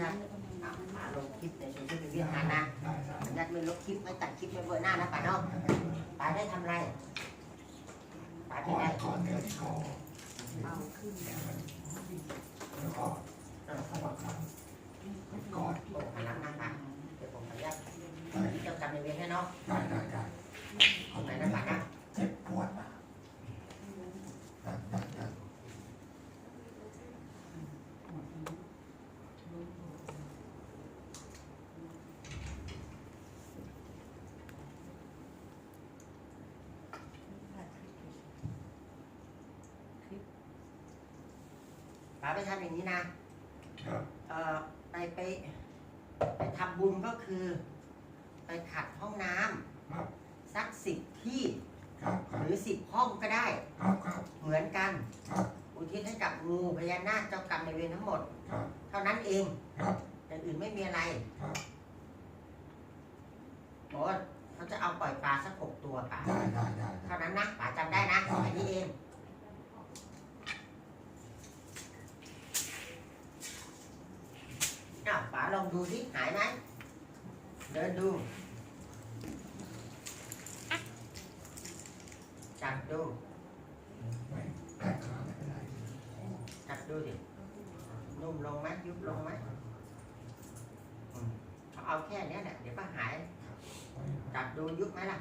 ญาตอะป๋าลงคลิปในโซเชียลมีเดียหานะได้ได้ขออนุญาตไม่ลบคลิปไม่ตัดคลิปไม่เบอร์หน้านะป๋าเนาะป๋าได้ทำอะไรป๋าก่ได้อนได้ก่อนเงินเขาเอาขึ้นแล้วก็เออสมัครก่อนโอ้หันหลังนะป๋าเดี๋ยวผมขออนุญาตได้เจ้ากรรมนายเวรให้เนาะได้ได้ได้ตรงไหนนะป๋านะ เจ็บปวดนะได้ได้ได้ ป๋าไปทำอย่างนี้นะครับ เอ่อไปไปไปทำบุญก็คือ ไปขัดห้องน้ำครับสักสิบที่ครับครัหบรือสิบห้องก็ได้ ครับครับเหมือนกัน ครับอุทิศให้กับงูพญานาคเจ้ากรรมในายเวรทั้งหมด ครับเท่านั้นเองครับอย่างอื่นไม่มีอะไรครับบอกว่าเขาจะเอาปล่อยปลาสักหกตัวป่าได้ได้ได้ เท่านั้นนะป๋าจำได้นะแค่นี้เองอ้าวป๋า ลองดูสิหายไหมเดินดูจับดูไม่แก้ขาไม่เป็นไรจับดูดินุ่มลงไหมยุบลงไหมเอาแค่นี้แหละเดี๋ยวก็หายจับดูยุบไหมล่ะ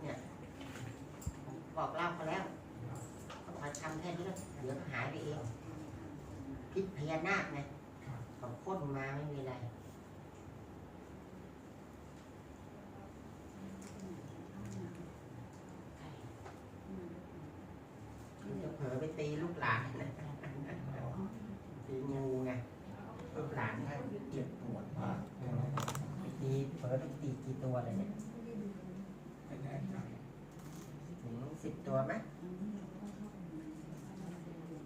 เนี่ยบอกเล่าเขาแล้วเขาคอทำแค่นี้แล้วเดี๋ยวก็หายไปเองพิษพญานาคไง เขาพ่นมาไม่มีอะไรจะเผลอไปตีลูกหลานนะตีงูไงลูกหลานท่านเจ็บปวดมากไปตีเผลอไปตีกี่ตัวเลยเนี่ยไม่แน่ใจถึงสิบตัวไหม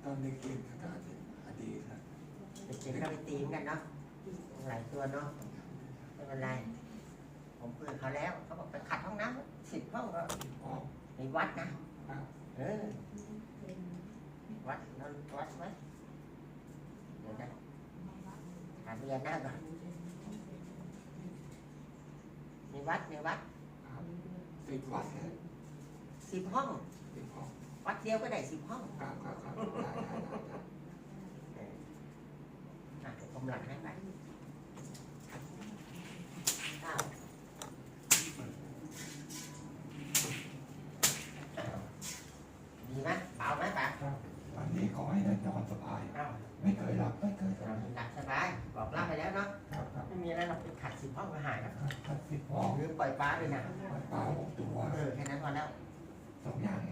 ตอนนี้กินอากาศอดีตนะ เด็กๆก็ไปตีเหมือนกันเนาะหลายตัวเนาะไม่เป็นไร ผมคุยกับเขาแล้ว เขาบอกไปขัดห้องน้ำสิบห้องก็ออกในวัดนะ เออ วัดเราวัดไว้เดี๋ยวนะหาพญานาคก่อนในวัดในวัดติดวัดเลยสิบห้อง ติดห้อง วัดเดียวก็ได้สิบห้อง ครับครับครับได้ได้ได้ได้ เอออะเดี๋ยวผม หลังให้ไปเก้าดีไหมเบาไหมป่ะวันนี้ขอให้ได้นอนสบายเอ้าไม่เคยหลับไม่เคยสเราบายหลับสบาย บอกเล่าไปแล้วเนาะ ครับครับไม่มีอะไรเราไปขัดสิบห้องก็หายแล้วครับครับติดห้องหรือปล่อยปลาด้วยนะปลาหกตัวเออแค่นั้นพอแล้วสองอย่างเองเอ